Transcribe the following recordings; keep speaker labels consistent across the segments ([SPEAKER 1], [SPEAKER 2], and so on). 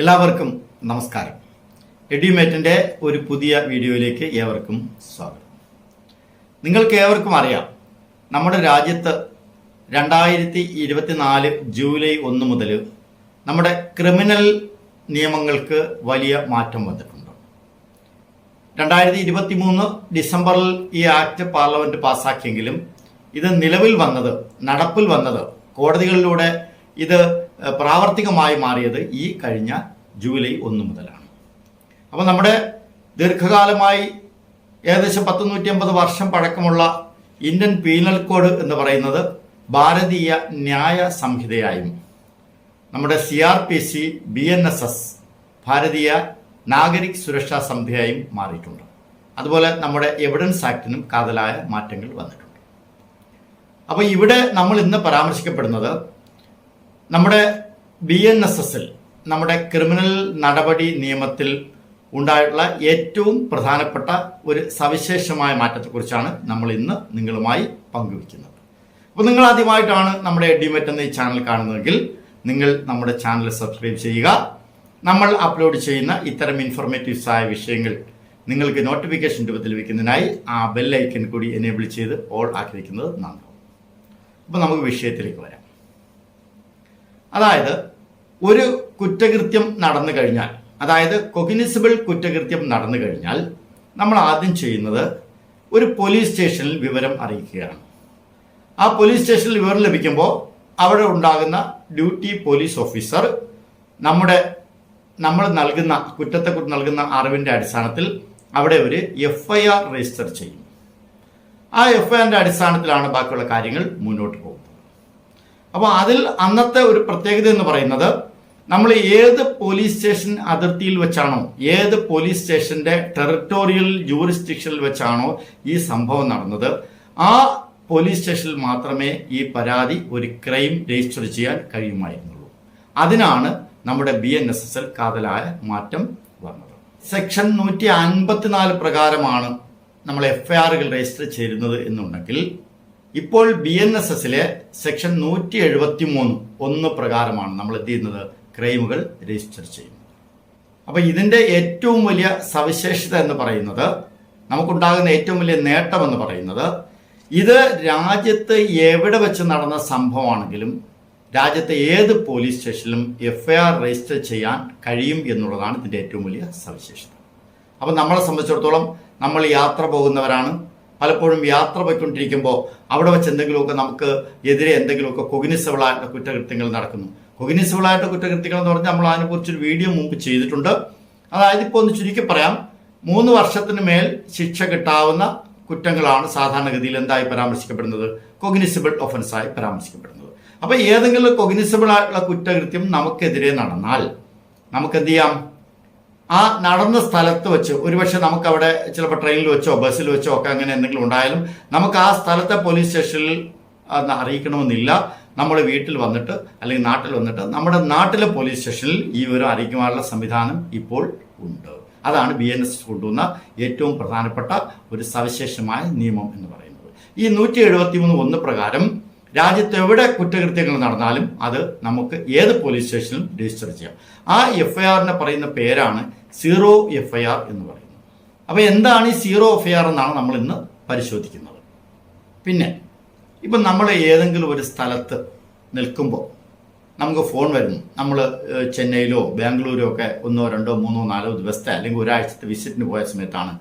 [SPEAKER 1] എല്ലാവർക്കും നമസ്കാരം. എഡ്യൂമേറ്റിന്റെ ഒരു പുതിയ വീഡിയോയിലേക്ക് ഏവർക്കും സ്വാഗതം. നിങ്ങൾക്ക് ഏവർക്കും അറിയാം നമ്മുടെ രാജ്യത്ത് രണ്ടായിരത്തി ഇരുപത്തിനാല് ജൂലൈ ഒന്ന് മുതൽ നമ്മുടെ ക്രിമിനൽ നിയമങ്ങൾക്ക് വലിയ മാറ്റം വന്നിട്ടുണ്ട്. രണ്ടായിരത്തി ഇരുപത്തി മൂന്ന് ഡിസംബറിൽ ഈ ആക്ട് പാർലമെന്റ് പാസ്സാക്കിയെങ്കിലും ഇത് നിലവിൽ വന്നത് നടപ്പിൽ വന്നത് കോടതികളിലൂടെ ഇത് പ്രാവർത്തികമായി മാറിയത് ഈ കഴിഞ്ഞ ജൂലൈ ഒന്ന് മുതലാണ്. അപ്പോൾ നമ്മുടെ ദീർഘകാലമായി ഏകദേശം പത്ത് നൂറ്റി അമ്പത് വർഷം പഴക്കമുള്ള ഇന്ത്യൻ പീനൽ കോഡ് എന്ന് പറയുന്നത് ഭാരതീയ ന്യായ സംഹിതയായും നമ്മുടെ C R P C B N S S Bharatiya Nagarik Suraksha സംഹിതയായും മാറിയിട്ടുണ്ട്. അതുപോലെ നമ്മുടെ എവിഡൻസ് ആക്ടിനും കാതലായ മാറ്റങ്ങൾ വന്നിട്ടുണ്ട്. അപ്പോൾ ഇവിടെ നമ്മൾ ഇന്ന് പരാമർശിക്കപ്പെടുന്നത് നമ്മുടെ ബി എൻ എസ് എസിൽ നമ്മുടെ ക്രിമിനൽ നടപടി നിയമത്തിൽ ഉണ്ടായിട്ടുള്ള ഏറ്റവും പ്രധാനപ്പെട്ട ഒരു സവിശേഷമായ മാറ്റത്തെക്കുറിച്ചാണ് നമ്മൾ ഇന്ന് നിങ്ങളുമായി പങ്കുവയ്ക്കുന്നത്. അപ്പോൾ നിങ്ങൾ ആദ്യമായിട്ടാണ് നമ്മുടെ ഡിമെറ്റ് എന്ന ഈ ചാനൽ കാണുന്നതെങ്കിൽ നിങ്ങൾ നമ്മുടെ ചാനൽ സബ്സ്ക്രൈബ് ചെയ്യുക. നമ്മൾ അപ്ലോഡ് ചെയ്യുന്ന ഇത്തരം ഇൻഫോർമേറ്റീവ്സ് ആയ വിഷയങ്ങൾ നിങ്ങൾക്ക് നോട്ടിഫിക്കേഷൻ രൂപത്തിൽ ലഭിക്കുന്നതിനായി ആ ബെല്ലൈക്കൻ കൂടി എനേബിൾ ചെയ്ത് ഓൾ ആക്കി വയ്ക്കുന്നത് നന്നാവും. അപ്പോൾ നമുക്ക് വിഷയത്തിലേക്ക് വരാം. അതായത് ഒരു കുറ്റകൃത്യം നടന്നു കഴിഞ്ഞാൽ അതായത് കൊഗ്നിസിബിൾ കുറ്റകൃത്യം നടന്നു കഴിഞ്ഞാൽ നമ്മൾ ആദ്യം ചെയ്യുന്നത് ഒരു പോലീസ് സ്റ്റേഷനിൽ വിവരം അറിയിക്കുകയാണ്. ആ പോലീസ് സ്റ്റേഷനിൽ വിവരം ലഭിക്കുമ്പോൾ അവിടെ ഉണ്ടാകുന്ന ഡ്യൂട്ടി പോലീസ് ഓഫീസർ നമ്മുടെ നമ്മൾ നൽകുന്ന കുറ്റത്തെക്കുറിച്ച് നൽകുന്ന അറിവിന്റെ അടിസ്ഥാനത്തിൽ അവിടെ ഒരു എഫ് ഐ ആർ രജിസ്റ്റർ ചെയ്യും. ആ എഫ് ഐ ആറിന്റെ അടിസ്ഥാനത്തിലാണ് ബാക്കിയുള്ള കാര്യങ്ങൾ മുന്നോട്ട് പോകുന്നത്. അപ്പോൾ അതിൽ അന്നത്തെ ഒരു പ്രത്യേകത എന്ന് പറയുന്നത് നമ്മൾ ഏത് പോലീസ് സ്റ്റേഷൻ അതിർത്തിയിൽ വെച്ചാണോ ഏത് പോലീസ് സ്റ്റേഷന്റെ ടെറിട്ടോറിയൽ ജൂറിസ്ഡിക്ഷനിൽ വെച്ചാണോ ഈ സംഭവം നടന്നത് ആ പോലീസ് സ്റ്റേഷനിൽ മാത്രമേ ഈ പരാതി ഒരു ക്രൈം രജിസ്റ്റർ ചെയ്യാൻ കഴിയുമായിരുന്നുള്ളൂ. അതിനാണ് നമ്മുടെ ബി എൻ എസ് എസ് എൽ കാതലായ മാറ്റം വന്നത്. സെക്ഷൻ നൂറ്റി അൻപത്തിനാല് പ്രകാരമാണ് നമ്മൾ എഫ് രജിസ്റ്റർ ചെയ്യുന്നത് എന്നുണ്ടെങ്കിൽ ഇപ്പോൾ ബി എൻ എസ് എസിലെ സെക്ഷൻ നൂറ്റി എഴുപത്തി മൂന്ന് ഒന്ന് പ്രകാരമാണ് നമ്മൾ എന്ത് ചെയ്യുന്നത്? ക്രൈമുകൾ രജിസ്റ്റർ ചെയ്യുന്നത്. അപ്പോൾ ഇതിന്റെ ഏറ്റവും വലിയ സവിശേഷത എന്ന് പറയുന്നത് നമുക്കുണ്ടാകുന്ന ഏറ്റവും വലിയ നേട്ടം എന്ന് പറയുന്നത് ഇത് രാജ്യത്ത് എവിടെ വെച്ച് നടന്ന സംഭവമാണെങ്കിലും രാജ്യത്തെ ഏത് പോലീസ് സ്റ്റേഷനിലും എഫ് ഐ ആർ രജിസ്റ്റർ ചെയ്യാൻ കഴിയും എന്നുള്ളതാണ് ഇതിന്റെ ഏറ്റവും വലിയ സവിശേഷത. അപ്പം നമ്മളെ സംബന്ധിച്ചിടത്തോളം നമ്മൾ യാത്ര പോകുന്നവരാണ്. പലപ്പോഴും യാത്ര പോയിക്കൊണ്ടിരിക്കുമ്പോൾ അവിടെ വെച്ച് എന്തെങ്കിലുമൊക്കെ നമുക്ക് എതിരെ എന്തെങ്കിലുമൊക്കെ കൊഗ്നിസബിളായിട്ട് കുറ്റകൃത്യങ്ങൾ നടക്കുന്നു. കൊഗ്നിസബിളായിട്ട് കുറ്റകൃത്യങ്ങൾ എന്ന് പറഞ്ഞാൽ നമ്മൾ അതിനെക്കുറിച്ചൊരു വീഡിയോ മുമ്പ് ചെയ്തിട്ടുണ്ട്. അതായത് ഇപ്പോൾ ഒന്ന് ചുരുക്കി പറയാം. മൂന്ന് വർഷത്തിന് മേൽ ശിക്ഷ കിട്ടാവുന്ന കുറ്റങ്ങളാണ് സാധാരണഗതിയിൽ എന്തായി പരാമർശിക്കപ്പെടുന്നത്? കൊഗ്നിസിബിൾ ഒഫൻസായി പരാമർശിക്കപ്പെടുന്നത്. അപ്പൊ ഏതെങ്കിലും കൊഗ്നിസിബിൾ ആയിട്ടുള്ള കുറ്റകൃത്യം നമുക്കെതിരെ നടന്നാൽ നമുക്ക് എന്ത് ചെയ്യാം? ആ നടന്ന സ്ഥലത്ത് വെച്ച് ഒരുപക്ഷെ നമുക്ക് അവിടെ ചിലപ്പോൾ ട്രെയിനിൽ വെച്ചോ ബസ്സിൽ വെച്ചോ ഒക്കെ അങ്ങനെ എന്തെങ്കിലും ഉണ്ടായാലും നമുക്ക് ആ സ്ഥലത്തെ പോലീസ് സ്റ്റേഷനിൽ അറിയിക്കണമെന്നില്ല. നമ്മൾ വീട്ടിൽ വന്നിട്ട് അല്ലെങ്കിൽ നാട്ടിൽ വന്നിട്ട് നമ്മുടെ നാട്ടിലെ പോലീസ് സ്റ്റേഷനിൽ ഈ വിവരം അറിയിക്കുവാനുള്ള സംവിധാനം ഇപ്പോൾ ഉണ്ട്. അതാണ് ബി എൻ എസ് കൊണ്ടുവന്ന ഏറ്റവും പ്രധാനപ്പെട്ട ഒരു സവിശേഷമായ നിയമം എന്ന് പറയുന്നത്. ഈ നൂറ്റി എഴുപത്തി മൂന്ന് ഒന്ന് പ്രകാരം രാജ്യത്ത് എവിടെ കുറ്റകൃത്യങ്ങൾ നടന്നാലും അത് നമുക്ക് ഏത് പോലീസ് സ്റ്റേഷനിലും രജിസ്റ്റർ ചെയ്യാം. ആ എഫ് ഐ ആറിനെ പറയുന്ന പേരാണ് സീറോ എഫ് ഐ ആർ എന്ന് പറയുന്നത്. അപ്പോൾ എന്താണ് ഈ സീറോ എഫ് ഐ ആർ എന്നാണ് നമ്മൾ ഇന്ന് പരിശോധിക്കുന്നത്. പിന്നെ ഇപ്പം നമ്മൾ ഏതെങ്കിലും ഒരു സ്ഥലത്ത് നിൽക്കുമ്പോൾ നമുക്ക് ഫോൺ വരുന്നു. നമ്മൾ ചെന്നൈയിലോ ബാംഗ്ലൂരോ ഒക്കെ ഒന്നോ രണ്ടോ മൂന്നോ നാലോ ദിവസത്തെ അല്ലെങ്കിൽ ഒരാഴ്ചത്തെ വിസിറ്റിന് പോയ സമയത്താണ്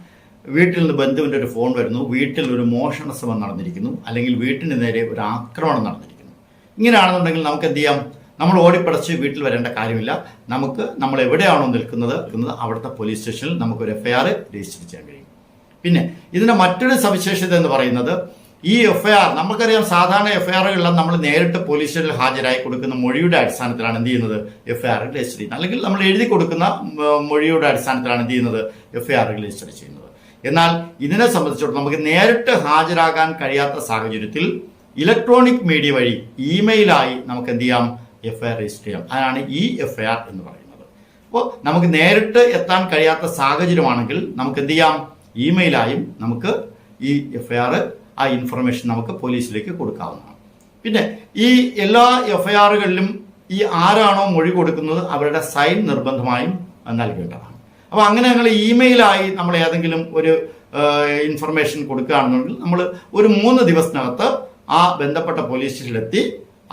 [SPEAKER 1] വീട്ടിൽ നിന്ന് ബന്ധുവിന്റെ ഒരു ഫോൺ വരുന്നു. വീട്ടിൽ ഒരു മോഷണ ശ്രമം നടന്നിരിക്കുന്നു. അല്ലെങ്കിൽ വീട്ടിന് നേരെ ഒരു ആക്രമണം നടന്നിരിക്കുന്നു. ഇങ്ങനെയാണെന്നുണ്ടെങ്കിൽ നമുക്ക് എന്ത് ചെയ്യാം? നമ്മൾ ഓടിപ്പടച്ച് വീട്ടിൽ വരേണ്ട കാര്യമില്ല. നമുക്ക് നമ്മൾ എവിടെയാണോ നിൽക്കുന്നത് നിൽക്കുന്നത് അവിടുത്തെ പോലീസ് സ്റ്റേഷനിൽ നമുക്ക് ഒരു എഫ് ഐ ആർ രജിസ്റ്റർ ചെയ്യാൻ കഴിയും. പിന്നെ ഇതിന്റെ മറ്റൊരു സവിശേഷത എന്ന് പറയുന്നത് ഈ എഫ്ഐആർ നമുക്കറിയാം സാധാരണ എഫ് നമ്മൾ നേരിട്ട് പോലീസ് സ്റ്റേഷനിൽ ഹാജരായി കൊടുക്കുന്ന മൊഴിയുടെ അടിസ്ഥാനത്തിലാണ് എന്ത് ചെയ്യുന്നത് എഫ് ഐ ആർ രജിസ്റ്റർ ചെയ്യുന്നത്. അല്ലെങ്കിൽ നമ്മൾ എഴുതി കൊടുക്കുന്ന മൊഴിയുടെ അടിസ്ഥാനത്തിലാണ് എന്ത് ചെയ്യുന്നത് എഫ് ഐ ആർ രജിസ്റ്റർ ചെയ്യുന്നത്. എന്നാൽ ഇതിനെ സംബന്ധിച്ചിടത്തോളം നമുക്ക് നേരിട്ട് ഹാജരാകാൻ കഴിയാത്ത സാഹചര്യത്തിൽ ഇലക്ട്രോണിക് മീഡിയ വഴി ഇമെയിലായി നമുക്ക് എന്ത് ചെയ്യാം? എഫ് ഐ ആർ രജിസ്റ്റർ ചെയ്യാം. അതാണ് ഇ എഫ് ഐ ആർ എന്ന് പറയുന്നത്. അപ്പോൾ നമുക്ക് നേരിട്ട് എത്താൻ കഴിയാത്ത സാഹചര്യമാണെങ്കിൽ നമുക്ക് എന്ത് ചെയ്യാം? ഇമെയിലായും നമുക്ക് ഈ എഫ് ഐ ആർ ആ ഇൻഫർമേഷൻ നമുക്ക് പോലീസിലേക്ക് കൊടുക്കാവുന്നതാണ്. പിന്നെ ഈ എല്ലാ എഫ് ഐ ആറുകളിലും ഈ ആരാണോ മൊഴി കൊടുക്കുന്നത് അവരുടെ സൈൻ നിർബന്ധമായും നൽകേണ്ടതാണ്. അപ്പോൾ അങ്ങനെ ഞങ്ങൾ ഇമെയിലായി നമ്മൾ ഏതെങ്കിലും ഒരു ഇൻഫർമേഷൻ കൊടുക്കുകയാണെന്നുണ്ടെങ്കിൽ നമ്മൾ ഒരു മൂന്ന് ദിവസത്തിനകത്ത് ആ ബന്ധപ്പെട്ട പോലീസ് സ്റ്റേഷനിലെത്തി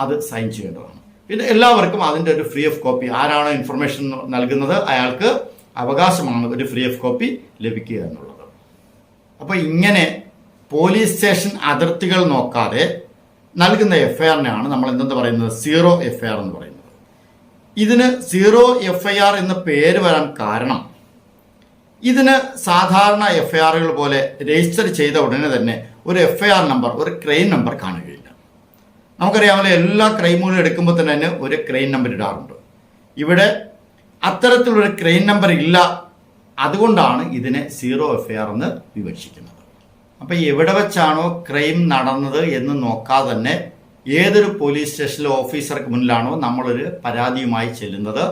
[SPEAKER 1] അത് സൈൻ ചെയ്യേണ്ടതാണ്. പിന്നെ എല്ലാവർക്കും അതിന്റെ ഒരു ഫ്രീ ഓഫ് കോപ്പി ആരാണോ ഇൻഫർമേഷൻ നൽകുന്നത് അയാൾക്ക് അവകാശമാണ് ഒരു ഫ്രീ ഓഫ് കോപ്പി ലഭിക്കുക എന്നുള്ളത്. അപ്പോൾ ഇങ്ങനെ പോലീസ് സ്റ്റേഷൻ അതിർത്തികൾ നോക്കാതെ നൽകുന്ന എഫ് നമ്മൾ എന്തെന്ന് പറയുന്നത്? സീറോ എഫ് ആർ എന്ന് പറയുന്നത്. ഇതിന് സീറോ എഫ് ആർ എന്ന പേര് വരാൻ കാരണം ഇതിന് സാധാരണ എഫ് ഐ പോലെ രജിസ്റ്റർ ചെയ്ത ഉടനെ തന്നെ ഒരു എഫ് നമ്പർ ഒരു ക്രെയിൻ നമ്പർ കാണുകയില്ല. നമുക്കറിയാമല്ലോ എല്ലാ ക്രൈമുകളും എടുക്കുമ്പോൾ തന്നെ തന്നെ ഒരു ക്രെയിൻ നമ്പർ ഇടാറുണ്ട്. ഇവിടെ അത്തരത്തിലൊരു ക്രെയിൻ നമ്പർ ഇല്ല. അതുകൊണ്ടാണ് ഇതിനെ സീറോ എഫ് ഐ ആർ എന്ന് വിവക്ഷിക്കുന്നത്. അപ്പം എവിടെ വെച്ചാണോ ക്രൈം നടന്നത് എന്ന് നോക്കാതെ തന്നെ ഏതൊരു പോലീസ് സ്റ്റേഷനിലെ ഓഫീസർക്ക് മുന്നിലാണോ നമ്മളൊരു പരാതിയുമായി ചെല്ലുന്നത്.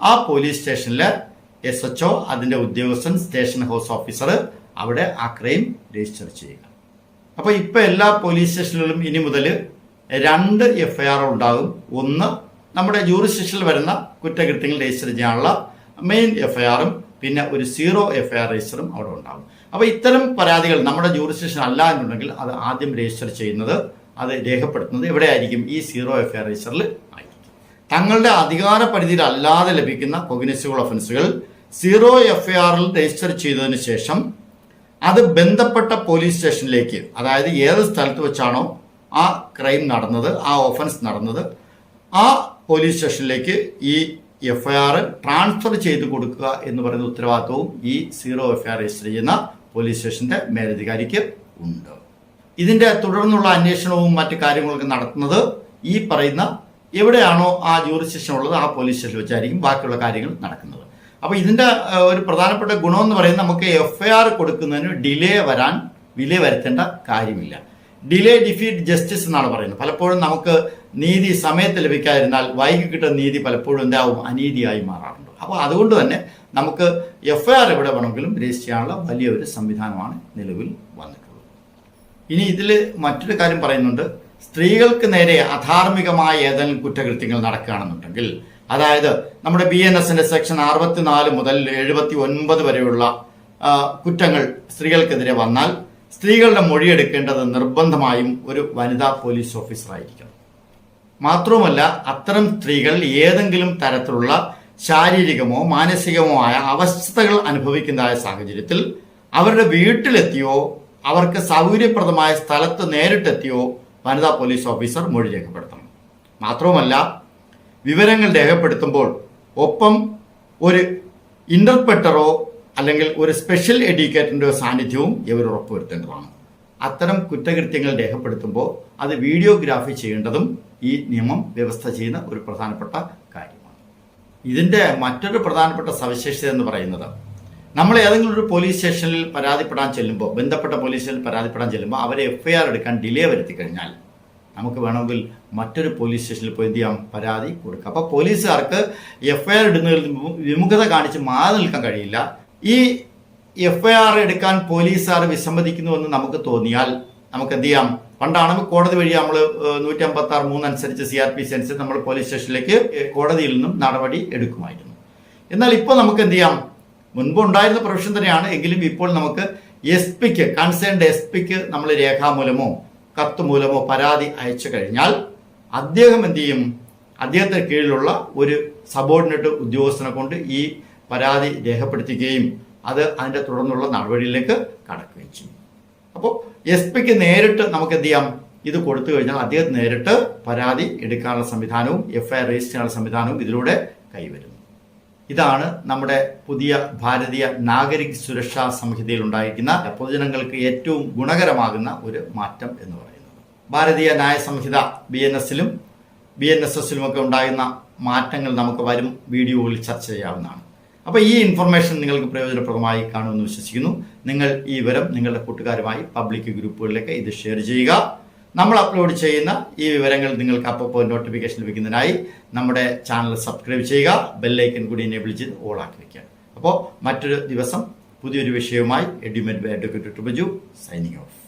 [SPEAKER 1] ആ പോലീസ് സ്റ്റേഷനിലെ എസ് എച്ച് ഒ അതിന്റെ ഉദ്യോഗസ്ഥൻ സ്റ്റേഷൻ ഹൗസ് ഓഫീസർ അവിടെ ആ ക്രൈം രജിസ്റ്റർ ചെയ്യുക. അപ്പോൾ ഇപ്പോൾ എല്ലാ പോലീസ് സ്റ്റേഷനിലും ഇനി മുതൽ രണ്ട് എഫ് ഐ ആർ ഉണ്ടാകും. ഒന്ന് നമ്മുടെ ജൂറിസ്ഡിക്ഷനിൽ വരുന്ന കുറ്റകൃത്യങ്ങൾ രജിസ്റ്റർ ചെയ്യാനുള്ള മെയിൻ എഫ് ഐ ആറും പിന്നെ ഒരു സീറോ എഫ് ഐ ആർ രജിസ്റ്ററും അവിടെ ഉണ്ടാകും. അപ്പോൾ ഇത്തരം പരാതികൾ നമ്മുടെ ജൂറിസ്ഡിക്ഷൻ അല്ല എന്നുണ്ടെങ്കിൽ അത് ആദ്യം രജിസ്റ്റർ ചെയ്യുന്നത് അത് രേഖപ്പെടുത്തുന്നത് എവിടെയായിരിക്കും? ഈ സീറോ എഫ് ഐ ആർ രജിസ്റ്ററിൽ ആയിരിക്കും. തങ്ങളുടെ അധികാര പരിധിയിൽ അല്ലാതെ ലഭിക്കുന്ന കൊഗ്നിസബിൾ ഒഫൻസുകൾ സീറോ എഫ് ആറിൽ രജിസ്റ്റർ ചെയ്തതിന് ശേഷം അത് ബന്ധപ്പെട്ട പോലീസ് സ്റ്റേഷനിലേക്ക് അതായത് ഏത് സ്ഥലത്ത് വെച്ചാണോ ആ ക്രൈം നടന്നത് ആ ഓഫൻസ് നടന്നത് ആ പോലീസ് സ്റ്റേഷനിലേക്ക് ഈ എഫ് ഐ ആർ ട്രാൻസ്ഫർ ചെയ്ത് കൊടുക്കുക എന്ന് പറയുന്ന ഉത്തരവാദിത്വവും ഈ zero F I R register ചെയ്യുന്ന പോലീസ് സ്റ്റേഷന്റെ മേലധികാരിക്ക് ഉണ്ട്. ഇതിന്റെ തുടർന്നുള്ള അന്വേഷണവും മറ്റു കാര്യങ്ങളൊക്കെ നടത്തുന്നത് ഈ പറയുന്ന എവിടെയാണോ ആ ജൂറിസ്ഡിക്ഷൻ ഉള്ളത് ആ പോലീസ് സ്റ്റേഷനിൽ വെച്ചായിരിക്കും ബാക്കിയുള്ള കാര്യങ്ങൾ നടക്കുന്നത്. അപ്പോൾ ഇതിന്റെ ഒരു പ്രധാനപ്പെട്ട ഗുണം എന്ന് പറയുന്നത് നമുക്ക് എഫ് ഐ ആർ കൊടുക്കുന്നതിന് ഡിലേ വരാൻ വില വരുത്തേണ്ട കാര്യമില്ല. ഡിലേ ഡിഫീറ്റ് ജസ്റ്റിസ് എന്നാണ് പറയുന്നത്. പലപ്പോഴും നമുക്ക് നീതി സമയത്ത് ലഭിക്കാതിരുന്നാൽ വൈകി കിട്ടുന്ന നീതി പലപ്പോഴും എന്താവും? അനീതിയായി മാറാറുണ്ട്. അപ്പോൾ അതുകൊണ്ട് തന്നെ നമുക്ക് എഫ് ഐ ആർ എവിടെ വേണമെങ്കിലും രജിസ്റ്റർ ചെയ്യാനുള്ള വലിയൊരു സംവിധാനമാണ് നിലവിൽ വന്നിട്ടുള്ളത്. ഇനി ഇതിൽ മറ്റൊരു കാര്യം പറയുന്നുണ്ട്. സ്ത്രീകൾക്ക് നേരെ അധാർമികമായ ഏതെങ്കിലും കുറ്റകൃത്യങ്ങൾ നടക്കുകയാണെന്നുണ്ടെങ്കിൽ അതായത് നമ്മുടെ ബി എൻ എസിന്റെ സെക്ഷൻ അറുപത്തിനാല് മുതൽ എഴുപത്തി ഒൻപത് വരെയുള്ള കുറ്റങ്ങൾ സ്ത്രീകൾക്കെതിരെ വന്നാൽ സ്ത്രീകളുടെ മൊഴിയെടുക്കേണ്ടത് നിർബന്ധമായും ഒരു വനിതാ പോലീസ് ഓഫീസറായിരിക്കണം. മാത്രവുമല്ല അത്തരം സ്ത്രീകൾ ഏതെങ്കിലും തരത്തിലുള്ള ശാരീരികമോ മാനസികമോ ആയ അവസ്ഥകൾ അനുഭവിക്കുന്നതായ സാഹചര്യത്തിൽ അവരുടെ വീട്ടിലെത്തിയോ അവർക്ക് സൗകര്യപ്രദമായ സ്ഥലത്ത് നേരിട്ടെത്തിയോ വനിതാ പോലീസ് ഓഫീസർ മൊഴി രേഖപ്പെടുത്തണം. മാത്രവുമല്ല വിവരങ്ങൾ രേഖപ്പെടുത്തുമ്പോൾ ഒപ്പം ഒരു ഇന്റർപ്രറ്ററോ അല്ലെങ്കിൽ ഒരു സ്പെഷ്യൽ എഡ്യൂക്കേറ്ററിന്റെ സാന്നിധ്യവും ഇവർ ഉറപ്പുവരുത്തേണ്ടതാണ്. അത്തരം കുറ്റകൃത്യങ്ങൾ രേഖപ്പെടുത്തുമ്പോൾ അത് വീഡിയോഗ്രാഫി ചെയ്യേണ്ടതും ഈ നിയമം വ്യവസ്ഥ ചെയ്യുന്ന ഒരു പ്രധാനപ്പെട്ട കാര്യമാണ്. ഇതിന്റെ മറ്റൊരു പ്രധാനപ്പെട്ട സവിശേഷത എന്ന് പറയുന്നത് നമ്മൾ ഏതെങ്കിലും ഒരു പോലീസ് സ്റ്റേഷനിൽ പരാതിപ്പെടാൻ ചെല്ലുമ്പോൾ ബന്ധപ്പെട്ട പോലീസ് സ്റ്റേഷനിൽ പരാതിപ്പെടാൻ ചെല്ലുമ്പോൾ അവരെ എഫ്ഐആർ എടുക്കാൻ ഡിലേ വരുത്തി കഴിഞ്ഞാൽ നമുക്ക് വേണമെങ്കിൽ മറ്റൊരു പോലീസ് സ്റ്റേഷനിൽ പോയി എന്ത് ചെയ്യാം? പരാതി കൊടുക്കാം. അപ്പോൾ പോലീസുകാർക്ക് എഫ് ഐ ആർ ഇടുന്നതിൽ വിമുഖത കാണിച്ച് മാറി നിൽക്കാൻ കഴിയില്ല. ഈ എഫ് ഐ ആർ എടുക്കാൻ പോലീസുകാർ വിസമ്മതിക്കുന്നുവെന്ന് നമുക്ക് തോന്നിയാൽ നമുക്ക് എന്ത് ചെയ്യാം? പണ്ടാണ് കോടതി വഴി നമ്മൾ നൂറ്റി അമ്പത്തി ആറ് മൂന്ന് അനുസരിച്ച് സി ആർ പി സി അനുസരിച്ച് നമ്മൾ പോലീസ് സ്റ്റേഷനിലേക്ക് കോടതിയിൽ നിന്നും നടപടി എടുക്കുമായിരുന്നു. എന്നാൽ ഇപ്പോൾ നമുക്ക് എന്ത് ചെയ്യാം? മുൻപ് ഉണ്ടായിരുന്ന പ്രൊഫഷൻ തന്നെയാണ്. എങ്കിലും ഇപ്പോൾ നമുക്ക് എസ് പിക്ക് കൺസേൺഡ് എസ് പിക്ക് നമ്മൾ രേഖാമൂലമോ കത്ത് മൂലമോ പരാതി അയച്ചു കഴിഞ്ഞാൽ അദ്ദേഹം എന്ത് ചെയ്യും? അദ്ദേഹത്തിന് കീഴിലുള്ള ഒരു സബോർഡിനേറ്റ് ഉദ്യോഗസ്ഥനെ കൊണ്ട് ഈ പരാതി രേഖപ്പെടുത്തുകയും അത് അതിന്റെ തുടർന്നുള്ള നടപടിയിലേക്ക് കടക്കുകയും ചെയ്യും. അപ്പോൾ എസ് പിക്ക് നേരിട്ട് നമുക്ക് എന്ത് ചെയ്യാം? ഇത് കൊടുത്തു കഴിഞ്ഞാൽ അദ്ദേഹം നേരിട്ട് പരാതി എടുക്കാനുള്ള സംവിധാനവും എഫ്ഐആർ രജിസ്റ്റർ ചെയ്യാനുള്ള സംവിധാനവും ഇതിലൂടെ കൈവരുന്നു. ഇതാണ് നമ്മുടെ പുതിയ ഭാരതീയ നാഗരിക് സുരക്ഷാ സംഹിതയിൽ ഉണ്ടായിരിക്കുന്ന പൊതുജനങ്ങൾക്ക് ഏറ്റവും ഗുണകരമാകുന്ന ഒരു മാറ്റം എന്ന് പറയുന്നത്. ഭാരതീയ ന്യായ സംഹിത ബി എൻ എസിലും ബി എൻ എസ് എസിലും ഒക്കെ ഉണ്ടാകുന്ന മാറ്റങ്ങൾ നമുക്ക് വരും വീഡിയോയിൽ ചർച്ച ചെയ്യാവുന്നതാണ്. അപ്പോൾ ഈ ഇൻഫർമേഷൻ നിങ്ങൾക്ക് പ്രയോജനപ്രദമായി കാണുമെന്ന് വിശ്വസിക്കുന്നു. നിങ്ങൾ ഈ വിവരം നിങ്ങളുടെ കൂട്ടുകാരുമായി പബ്ലിക് ഗ്രൂപ്പുകളിലേക്ക് ഇത് ഷെയർ ചെയ്യുക. നമ്മൾ അപ്ലോഡ് ചെയ്യുന്ന ഈ വിവരങ്ങൾ നിങ്ങൾക്ക് അപ്പോൾ നോട്ടിഫിക്കേഷൻ ലഭിക്കുന്നതിനായി നമ്മുടെ ചാനൽ സബ്സ്ക്രൈബ് ചെയ്യുക ബെല്ലൈക്കൻ കൂടി എനേബിൾ ചെയ്ത് ഓൾ ആക്കി വയ്ക്കുക അപ്പോൾ മറ്റൊരു ദിവസം പുതിയൊരു വിഷയവുമായി Edument by advocate Baju signing off